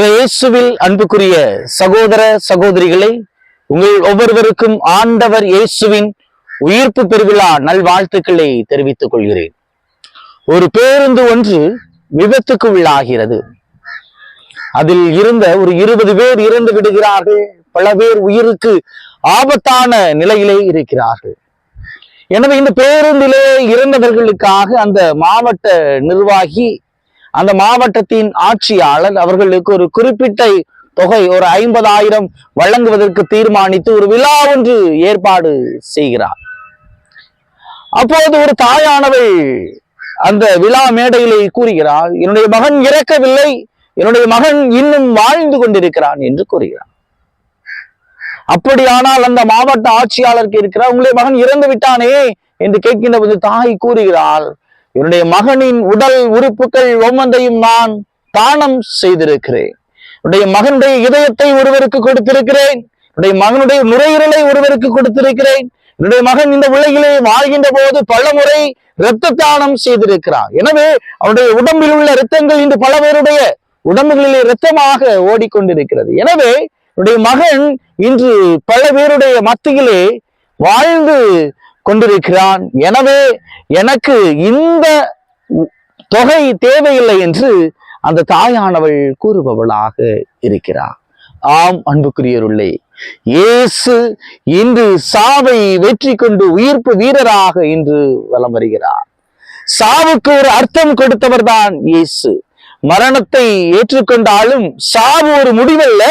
இயேசுவில் அன்புக்குரிய சகோதர சகோதரிகளை உங்கள் ஒவ்வொருவருக்கும் ஆண்டவர் இயேசுவின் உயிர்ப்பு பெருவிழா நல்வாழ்த்துக்களை தெரிவித்துக் கொள்கிறேன். ஒரு பேருந்து ஒன்று விபத்துக்கு உள்ளாகிறது. அதில் இருந்த ஒரு இருபது பேர் இறந்து விடுகிறார்கள். பல பேர் உயிருக்கு ஆபத்தான நிலையிலே இருக்கிறார்கள். எனவே இந்த பேருந்திலே இறந்தவர்களுக்காக அந்த மாவட்ட நிர்வாகி அந்த மாவட்டத்தின் ஆட்சியாளர் அவர்களுக்கு ஒரு குறிப்பிட்ட தொகை ஒரு ஐம்பதாயிரம் வழங்குவதற்கு தீர்மானித்து ஒரு விழா ஒன்று ஏற்பாடு செய்கிறார். அப்போது ஒரு தாயானவள் அந்த விழா மேடையிலே கூறுகிறாள் என்னுடைய மகன் இறக்கவில்லை என்னுடைய மகன் இன்னும் வாழ்ந்து கொண்டிருக்கிறான் என்று கூறுகிறார் அப்படியானால் அந்த மாவட்ட ஆட்சியாளருக்கு இருக்கிறார் உங்களுடைய மகன் இறந்து விட்டானே என்று கேட்கின்ற போது தாய் கூறுகிறாள் என்னுடைய மகனின் உடல் உறுப்புகள் ஒவ்வொன்றையும் நான் தானம் செய்திருக்கிறேன். என்னுடைய மகனுடைய இதயத்தை ஒருவருக்கு கொடுத்திருக்கிறேன். என்னுடைய மகனுடைய நுரையீரலை ஒருவருக்கு கொடுத்திருக்கிறேன். என்னுடைய மகன் இந்த உலகிலே வாழ்கின்ற போது பல முறை இரத்த தானம் செய்திருக்கிறார். எனவே அவருடைய உடம்பில் உள்ள இரத்தங்கள் இன்று பல பேருடைய உடம்புகளிலே இரத்தமாக ஓடிக்கொண்டிருக்கிறது. எனவே என்னுடைய மகன் இன்று பல பேருடைய மத்தியிலே வாழ்ந்து கொண்டிருக்கிறான். எனவே எனக்கு இந்த தொகை தேவையில்லை என்று அந்த தாயானவள் கூறுபவளாக இருக்கிறார் ஆம் அன்புக்குரியருள்ளே இயேசு இன்று சாவை வெற்றி கொண்டு உயிர்ப்பு வீரராக இன்று வலம் வருகிறார். சாவுக்கு ஒரு அர்த்தம் கொடுத்தவர் தான் இயேசு. மரணத்தை ஏற்றுக்கொண்டாலும் சாவு ஒரு முடிவல்ல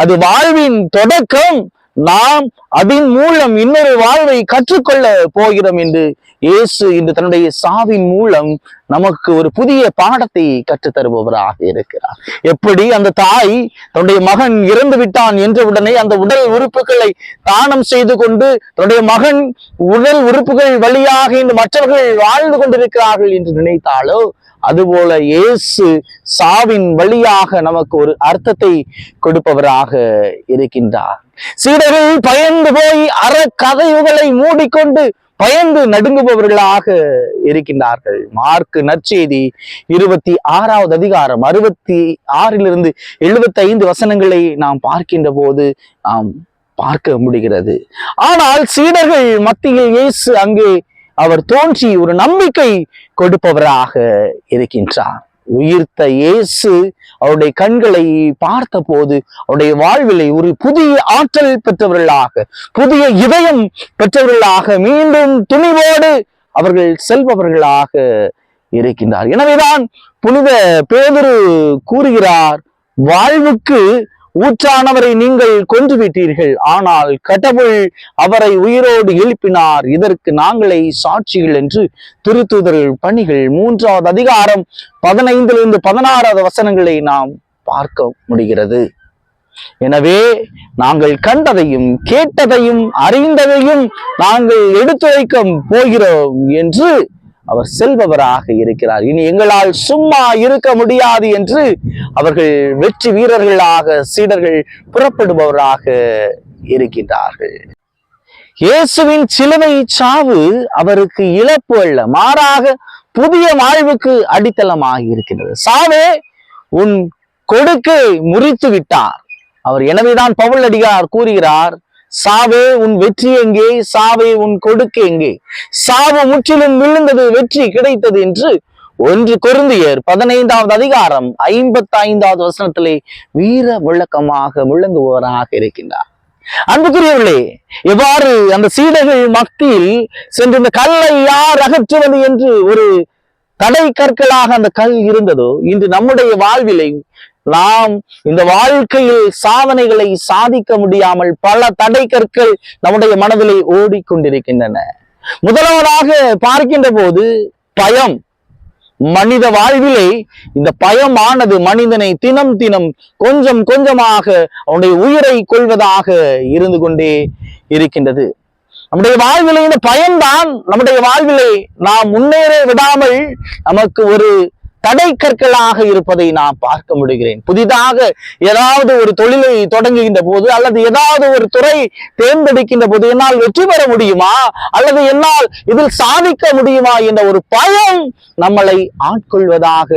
அது வாழ்வின் தொடக்கம் நாம் அதன் மூலம் இன்னொரு வாழ்வை கற்றுக்கொள்ள போகிறோம் என்று இயேசு இன்று தன்னுடைய சாவின் மூலம் நமக்கு ஒரு புதிய பாடத்தை கற்றுத் தருபவராக இருக்கிறார். எப்படி அந்த தாய் தன்னுடைய மகன் இறந்து விட்டான் என்ற உடனே அந்த உடல் உறுப்புகளை தானம் செய்து கொண்டு தன்னுடைய மகன் உடல் உறுப்புகள் வழியாக இன்று மற்றவர்கள் வாழ்ந்து கொண்டிருக்கிறார்கள் என்று நினைத்தாலோ அதுபோல இயேசு சாவின் வழியாக நமக்கு ஒரு அர்த்தத்தை கொடுப்பவராக இருக்கின்றார். சீடர்கள் பயந்து போய் அற கதைகளை மூடிக்கொண்டு பயந்து நடுங்குபவர்களாக இருக்கின்றார்கள். மார்க்கு நற்செய்தி இருபத்தி ஆறாவது அதிகாரம் அறுபத்தி ஆறிலிருந்து எழுபத்தி ஐந்து வசனங்களை நாம் பார்க்கின்ற போது நாம் பார்க்க முடிகிறது. ஆனால் சீடர்கள் மத்தியில் இயேசு அங்கே அவர் தோன்றி ஒரு நம்பிக்கை கொடுப்பவராக இருக்கின்றார். உயிர்த்த இயேசு அவருடைய கண்களை பார்த்த போது அவருடைய வாழ்விலை ஒரு புதிய ஆற்றல் பெற்றவர்களாக புதிய இதயம் பெற்றவர்களாக மீண்டும் துணிவோடு அவர்கள் செல்பவர்களாக இருக்கின்றார். எனவேதான் புனித பேதுரு கூறுகிறார் வாழ்வுக்கு ஊற்றானவரை நீங்கள் கொன்று விட்டீர்கள் ஆனால் கடவுள் அவரை உயிரோடு எழுப்பினார். இதற்கு நாங்களே சாட்சிகள் என்று திருத்துதல் பணிகள். மூன்றாவது அதிகாரம் பதினைந்திலிருந்து பதினாறாவது வசனங்களை நாம் பார்க்க முடிகிறது. எனவே நாங்கள் கண்டதையும் கேட்டதையும் அறிந்ததையும் நாங்கள் எடுத்துரைக்க போகிறோம் என்று அவர் செல்பவராக இருக்கிறார். இனி எங்களால் சும்மா இருக்க முடியாது என்று அவர்கள் வெற்றி வீரர்களாக சீடர்கள் புறப்படுபவராக இருக்கின்றார்கள். இயேசுவின் சிலுவை சாவு அவருக்கு இழப்பு அல்ல மாறாக புதிய வாழ்வுக்கு அடித்தளமாக இருக்கிறது சாவே உன் கொடுக்கை முறித்து விட்டார் அவர் எனவேதான் பவுல் அடிகார் கூறுகிறார் சாவே உன் வெற்றி எங்கே? சாவே உன் கொடுக்கு எங்கே? சாவு முற்றிலும் விழுந்தது வெற்றி கிடைத்தது என்று ஒன்று குருந்தியர் பதினைந்தாவது அதிகாரம் ஐம்பத்தி ஐந்தாவது வசனத்திலே வீர விளக்கமாக விளங்குபவராக இருக்கின்றார். அன்புக்குரியவர்களே எவ்வாறு அந்த சீடர்கள் மத்தியில் சென்று இந்த கல்லை யார் அகற்றுவது என்று ஒரு தடை கற்களாக அந்த கல் இருந்ததோ இன்று நம்முடைய வாழ்விலை நாம் இந்த வாழ்க்கையில் சாதனைகளை சாதிக்க முடியாமல் பல தடை கற்கள் நம்முடைய மனதிலே ஓடிக்கொண்டிருக்கின்றன. முதலாவதாக பார்க்கின்ற போது பயம். மனித வாழ்விலே இந்த பயமானது மனிதனை தினம் தினம் கொஞ்சம் கொஞ்சமாக அவனுடைய உயிரை கொள்வதாக இருந்து கொண்டே இருக்கின்றது. நம்முடைய வாழ்விலே இந்த பயம்தான். நம்முடைய வாழ்விலே நாம் முன்னேற விடாமல் நமக்கு ஒரு தடை கற்களாக இருப்பதை நான் பார்க்க முடிகிறேன். புதிதாக ஏதாவது ஒரு தொழிலை தொடங்குகின்ற போது அல்லது ஏதாவது ஒரு துறை தேர்ந்தெடுக்கின்ற போது என்னால் வெற்றி பெற முடியுமா? அல்லது என்னால் இதில் சாதிக்க முடியுமா என்ற ஒரு பயம் நம்மளை ஆட்கொள்வதாக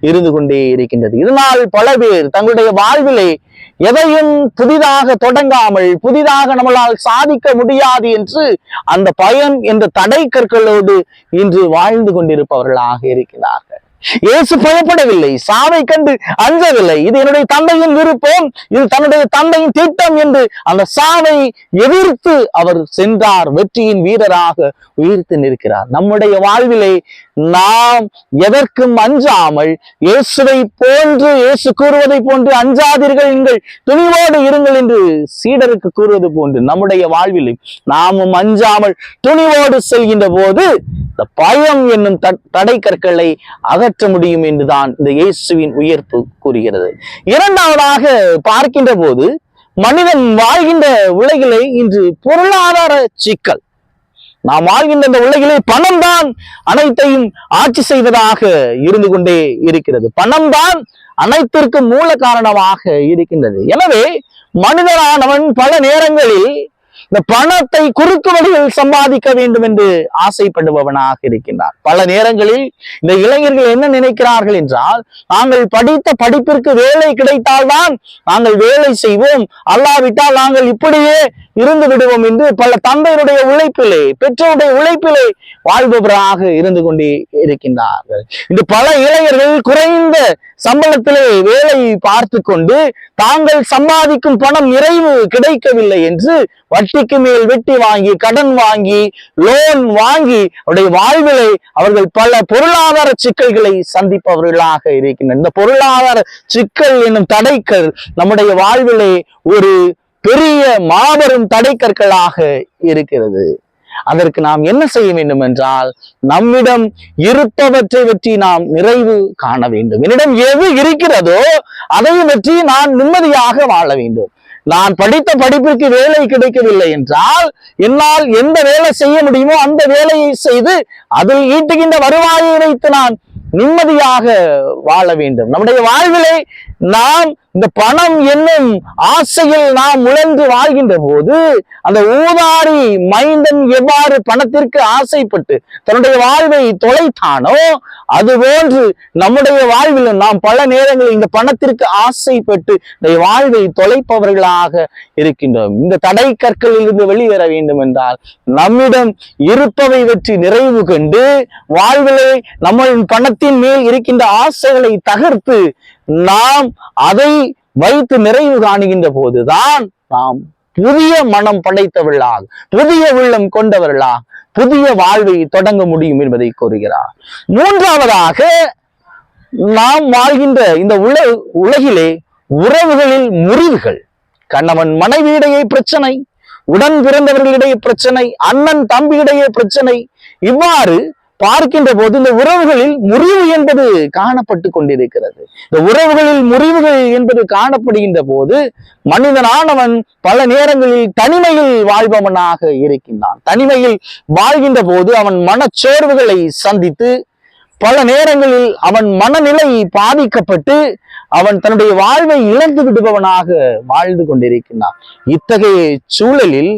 இருந்து கொண்டே இருக்கின்றது. இதனால் பல பேர் தங்களுடைய வாழ்விலே எதையும் புதிதாக தொடங்காமல் புதிதாக நம்மளால் சாதிக்க முடியாது என்று அந்த பயம் என்ற தடை கற்களோடு இன்று வாழ்ந்து கொண்டிருப்பவர்களாக இருக்கிறார்கள். இயேசு பயப்படவில்லை சாவை கண்டு அஞ்சவில்லை. இது என்னுடைய தந்தையின் விருப்பம் இது தன்னுடைய தந்தையின் திட்டம் என்று அந்த சாவை எதிர்த்து அவர் சென்றார் வெற்றியின் வீரராக உயிர்த்து நிற்கிறார். நம்முடைய வாழ்விலே நாம் எதற்கும் அஞ்சாமல் இயேசுவை போன்று இயேசு கூறுவதை போன்று அஞ்சாதீர்கள் நீங்கள் துணிவோடு இருங்கள் என்று சீடருக்கு கூறுவது போன்று நம்முடைய வாழ்விலே நாமும் அஞ்சாமல் துணிவோடு செல்கின்ற போது இந்த பயம் என்னும் தடை கற்களை அகற்ற முடியும் என்றுதான் இந்த இயேசுவின் உயர்ப்பு கூறுகிறது. இரண்டாவதாக பார்க்கின்ற போது மனிதன் வாழ்கின்ற உலகிலே இன்று பொருளாதார சிக்கல். நாம் வாழ்கின்ற இந்த உலகிலே பணம் தான் அனைத்தையும் ஆட்சி செய்வதாக இருந்து கொண்டே இருக்கிறது. பணம் தான் அனைத்திற்கும் மூல காரணமாக இருக்கின்றது. எனவே மனிதனானவன் பல நேரங்களில் இந்த பணத்தை குறுக்கு வழியில் சம்பாதிக்க வேண்டும் என்று ஆசைப்படுபவனாக இருக்கின்றார். பல நேரங்களில் இந்த இளைஞர்கள் என்ன நினைக்கிறார்கள் என்றால் நாங்கள் படித்த படிப்பிற்கு வேலை கிடைத்தால்தான் நாங்கள் வேலை செய்வோம். அல்லாவிட்டால் நாங்கள் இப்படியே இருந்து விடுவோம் என்று பல தந்தையருடைய உழைப்பிலே பெற்றோருடைய உழைப்பிலே வாழ்பவராக இருந்து கொண்டே இருக்கின்றார்கள். இந்த பல இளைஞர்கள் குறைந்த சம்பளத்திலே வேலை பார்த்து கொண்டு தாங்கள் சம்பாதிக்கும் பணம் நிறைவு கிடைக்கவில்லை என்று வட்டிக்கு மேல் வெட்டி வாங்கி கடன் வாங்கி லோன் வாங்கி அவருடைய வாழ்விலை அவர்கள் பல பொருளாதார சிக்கல்களை சந்திப்பவர்களாக இருக்கின்றனர். இந்த பொருளாதார சிக்கல் என்னும் தடைக்கல் நம்முடைய வாழ்விலே ஒரு பெரிய மாபெரும் தடைக்கற்களாக இருக்கிறது. அதற்கு நாம் என்ன செய்ய வேண்டும் என்றால் நம்மிடம் இருப்பவற்றை பற்றி நாம் நிறைவு காண வேண்டும். என்னிடம் எது இருக்கிறதோ அதை பற்றி நான் நிம்மதியாக வாழ வேண்டும். நான் படித்த படிப்பிற்கு வேலை கிடைக்கவில்லை என்றால் என்னால் எந்த வேலை செய்ய முடியுமோ அந்த வேலையை செய்து அதில் ஈட்டுகின்ற வருவாயை வைத்து நான் நிம்மதியாக வாழ வேண்டும். நம்முடைய வாழ்விலை நாம் இந்த பணம் என்னும் ஆசையில் நாம் உழன்று வாழ்கின்ற போது அந்த ஊதாரி மைந்தன் எவ்வாறு பணத்திற்கு ஆசைப்பட்டு தன்னுடைய வாழ்வை தொலைத்தானோ அதுபோன்று நம்முடைய வாழ்விலும் நாம் பல நேரங்களில் இந்த பணத்திற்கு ஆசைப்பட்டு இந்த வாழ்வை தொலைப்பவர்களாக இருக்கின்றோம். இந்த தடை கற்களில் இருந்து வெளிவர வேண்டும் என்றால் நம்மிடம் இருப்பவை வெற்றி நிறைவு கண்டு வாழ்விலே நம்ம பணத்தின் மேல் இருக்கின்ற ஆசைகளை தகர்த்து நாம் அதை வைத்து நிறைவு காணுகின்ற போதுதான் நாம் புதிய மனம் படைத்தவர்களாக புதிய உள்ளம் கொண்டவர்களாக புதிய வாழ்வை தொடங்க முடியும் என்பதை கூறுகிறார். மூன்றாவதாக நாம் வாழ்கின்ற இந்த உல உலகிலே உறவுகளில் முறிவுகள் கணவன் மனைவியிடையே பிரச்சனை உடன் பிறந்தவர்களிடையே பிரச்சனை அண்ணன் தம்பியிடையே பிரச்சனை இவ்வாறு பார்க்கின்ற போது இந்த உறவுகளில் முறிவு என்பது காணப்பட்டு கொண்டிருக்கிறது. இந்த உறவுகளில் முறிவுகள் என்பது காணப்படுகின்ற போது மனிதனானவன் பல நேரங்களில் தனிமையில் வாழ்பவனாக இருக்கின்றான். தனிமையில் வாழ்கின்ற போது அவன் மனச்சோர்வுகளை சந்தித்து பல நேரங்களில் அவன் மனநிலை பாதிக்கப்பட்டு அவன் தன்னுடைய வாழ்வை இழந்து விடுபவனாக வாழ்ந்து கொண்டிருக்கின்றான். இத்தகைய சூழலில்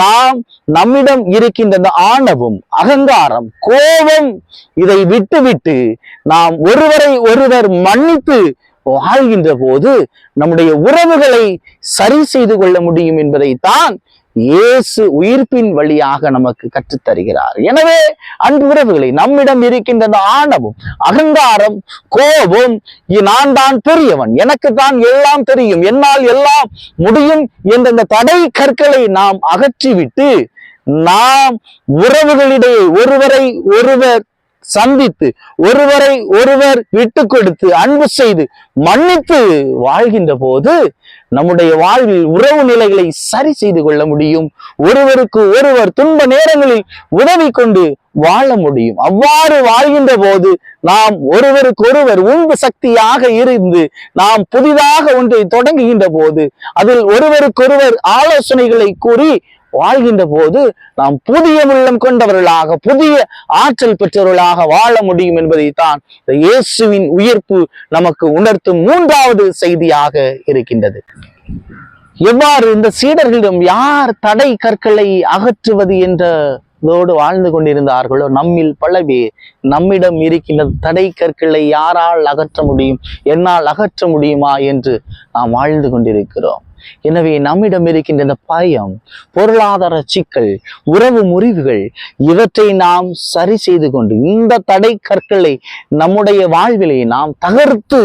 நாம் நம்மிடம் இருக்கின்ற இந்த ஆணவம் அகங்காரம் கோபம் இதை விட்டுவிட்டு நாம் ஒருவரை ஒருவர் மன்னித்து வாழ்கின்ற போது நம்முடைய உறவுகளை சரி செய்து கொள்ள முடியும் என்பதைத்தான் இயேசு உயிர்ப்பின் வழியாக நமக்கு கற்றுத் தருகிறார் எனவே அன்பு உறவுகளை நம்மிடம் இருக்கின்ற அந்த ஆணவம் அகங்காரம் கோபம். நான் தான் பெரியவன். எனக்கு தான் எல்லாம் தெரியும். என்னால் எல்லாம் முடியும் என்ற இந்த தடை கற்களை நாம் அகற்றிவிட்டு நாம் உறவுகளிடையே ஒருவரை ஒருவர் சந்தித்து ஒருவரை ஒருவர் விட்டு கொடுத்து அன்பு செய்து மன்னித்து வாழ்கின்ற போது நம்முடைய வாழ்வில் உறவு நிலைகளை சரி செய்து கொள்ள முடியும். ஒருவருக்கு ஒருவர் துன்ப நேரங்களில் உதவி கொண்டு வாழ முடியும். அவ்வாறு வாழ்கின்ற போது நாம் ஒருவருக்கு ஒருவர் உந்து சக்தியாக இருந்து நாம் புதிதாக ஒன்றை தொடங்குகின்ற போது அதில் ஒருவருக்கொருவர் ஆலோசனைகளை கூறி வாழ்கின்ற போது நாம் புதிய உள்ளம் கொண்டவர்களாக புதிய ஆற்றல் பெற்றவர்களாக வாழ முடியும் என்பதைத்தான் இந்த இயேசுவின் உயிர்ப்பு நமக்கு உணர்த்தும் மூன்றாவது செய்தியாக இருக்கின்றது. எவ்வாறு இந்த சீடர்களிடம் யார் தடை கற்களை அகற்றுவது என்றதோடு வாழ்ந்து கொண்டிருந்தார்களோ நம்மில் பல பேர் நம்மிடம் இருக்கின்ற தடை கற்களை யாரால் அகற்ற முடியும் என்னால் அகற்ற முடியுமா என்று நாம் வாழ்ந்து கொண்டிருக்கிறோம். எனவே நம்மிடம் இருக்கின்ற இந்த பயம் பொருளாதார சிக்கல் உறவு முறிவுகள். இவற்றை நாம் சரி செய்து கொண்டு இந்த தடை கற்களை நம்முடைய வாழ்விலே நாம் தகர்த்து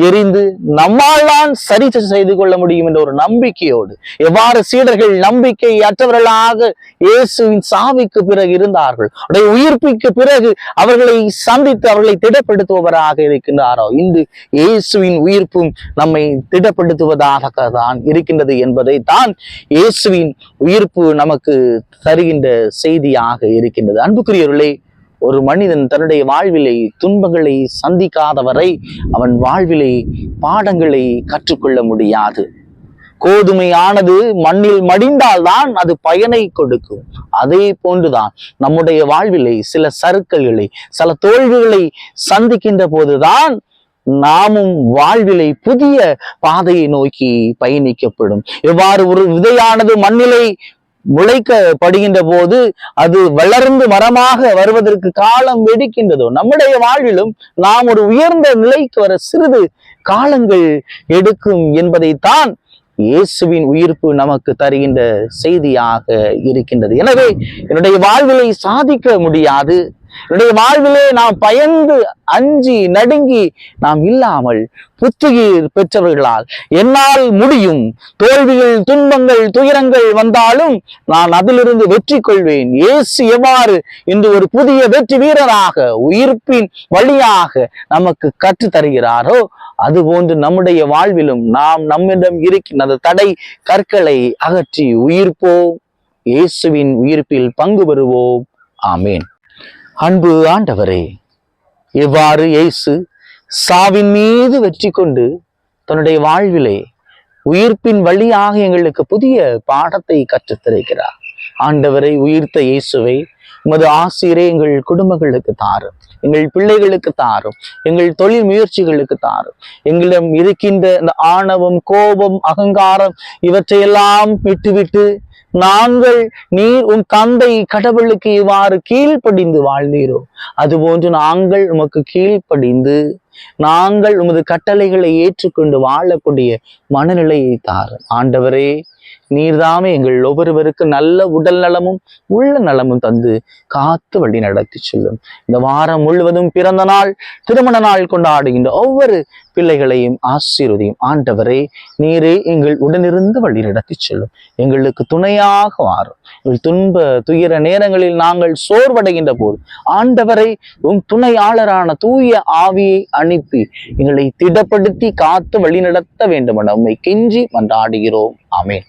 எரிந்து நம்மால் தான் சரி செய்து கொள்ள முடியும் என்ற ஒரு நம்பிக்கையோடு எவ்வாறு சீடர்கள் நம்பிக்கை அற்றவர்களாக இயேசுவின் சாவிக்கு பிறகு இருந்தார்கள் அவருடைய உயிர்ப்பிக்கு பிறகு அவர்களை சந்தித்து அவர்களை திடப்படுத்துபவராக இருக்கின்றாரோ இன்று இயேசுவின் உயிர்ப்பும் நம்மை திடப்படுத்துவதாக தான் இருக்கின்றது என்பதை தான் இயேசுவின் உயிர்ப்பு நமக்கு தருகின்ற செய்தியாக இருக்கின்றது. அன்புக்குரியவர்களே ஒரு மனிதன் தன்னுடைய வாழ்விலை துன்பங்களை சந்திக்காதவரை அவன் வாழ்விலை பாடங்களை கற்றுக்கொள்ள முடியாது. கோதுமையானது மண்ணில் மடிந்தால்தான் அது பயனை கொடுக்கும். அதே போன்றுதான் நம்முடைய வாழ்விலை சில சறுக்கல்களை சில தோல்விகளை சந்திக்கின்ற போதுதான் நாமும் வாழ்விலை புதிய பாதையை நோக்கி பயணிக்கப்படும். எவ்வாறு ஒரு விதையானது மண்ணிலை முளைக்கப்படுகின்ற போது அது வளர்ந்து மரமாக வருவதற்கு காலம் வெடிக்கின்றதோ நம்முடைய வாழ்விலும் நாம் ஒரு உயர்ந்த நிலைக்கு வர சிறிது காலங்கள் எடுக்கும் என்பதைத்தான் இயேசுவின் உயிர்ப்பு நமக்கு தருகின்ற செய்தியாக இருக்கின்றது. எனவே என்னுடைய வாழ்விலை சாதிக்க முடியாது. என்னுடைய வாழ்விலே நாம் பயந்து அஞ்சி நடுங்கி நாம் இல்லாமல் புத்துயிர் பெற்றவர்களால் என்னால் முடியும். தோல்விகள் துன்பங்கள் துயரங்கள் வந்தாலும் நான் அதிலிருந்து வெற்றி கொள்வேன். இயேசு எவ்வாறு இன்று ஒரு புதிய வெற்றி வீரராக உயிர்ப்பின் வழியாக நமக்கு கற்று தருகிறாரோ அதுபோன்று நம்முடைய வாழ்விலும் நாம் நம்மிடம் இருக்கின்ற அந்த தடை கற்களை அகற்றி உயிர்ப்போம். இயேசுவின் உயிர்ப்பில் பங்கு பெறுவோம். ஆமேன். அன்பு ஆண்டவரே எவ்வாறு இயேசு சாவின் மீது வெற்றி கொண்டு தன்னுடைய வாழ்விலே உயிர்ப்பின் வழியாக எங்களுக்கு புதிய பாடத்தை கற்றுத்தருகிறார். ஆண்டவரை உயிர்த்த இயேசுவை உமது ஆசிரியரை எங்கள் குடும்பங்களுக்கு தாரும் எங்கள் பிள்ளைகளுக்கு தாரும் எங்கள் தொழில் முயற்சிகளுக்கு தாரும். எங்களிடம் இருக்கின்ற இந்த ஆணவம் கோபம் அகங்காரம் இவற்றையெல்லாம் விட்டுவிட்டு நாங்கள் நீர் உன் தந்தை கடவுளுக்கு இவ்வாறு கீழ்ப்படிந்து வாழ்ந்தீரோ அதுபோன்று நாங்கள் உமக்கு கீழ்ப்படிந்து நாங்கள் உமது கட்டளைகளை ஏற்றுக்கொண்டு வாழக்கூடிய மனநிலையை தாரு. ஆண்டவரே நீர்தாமே எங்கள் ஒவ்வொருவருக்கு நல்ல உடல் நலமும் உள்ள நலமும் தந்து காத்து வழி நடத்தி செல்லும். இந்த வாரம் முழுவதும் பிறந்த நாள் திருமண நாள் கொண்டாடுகின்ற ஒவ்வொரு பிள்ளைகளையும் ஆசீர்வதியும். ஆண்டவரே நீரே எங்கள் உடனிருந்து வழி நடத்தி செல்லும். எங்களுக்கு துணையாக வாரும். எங்கள் துன்ப துயர நேரங்களில் நாங்கள் சோர்வடைகின்ற போது ஆண்டவரை உம் துணையாளரான தூய ஆவியை அனுப்பி எங்களை திடப்படுத்தி காத்து வழிநடத்த வேண்டும் என உண்மை கெஞ்சி மன்றாடுகிறோம். ஆமேன்.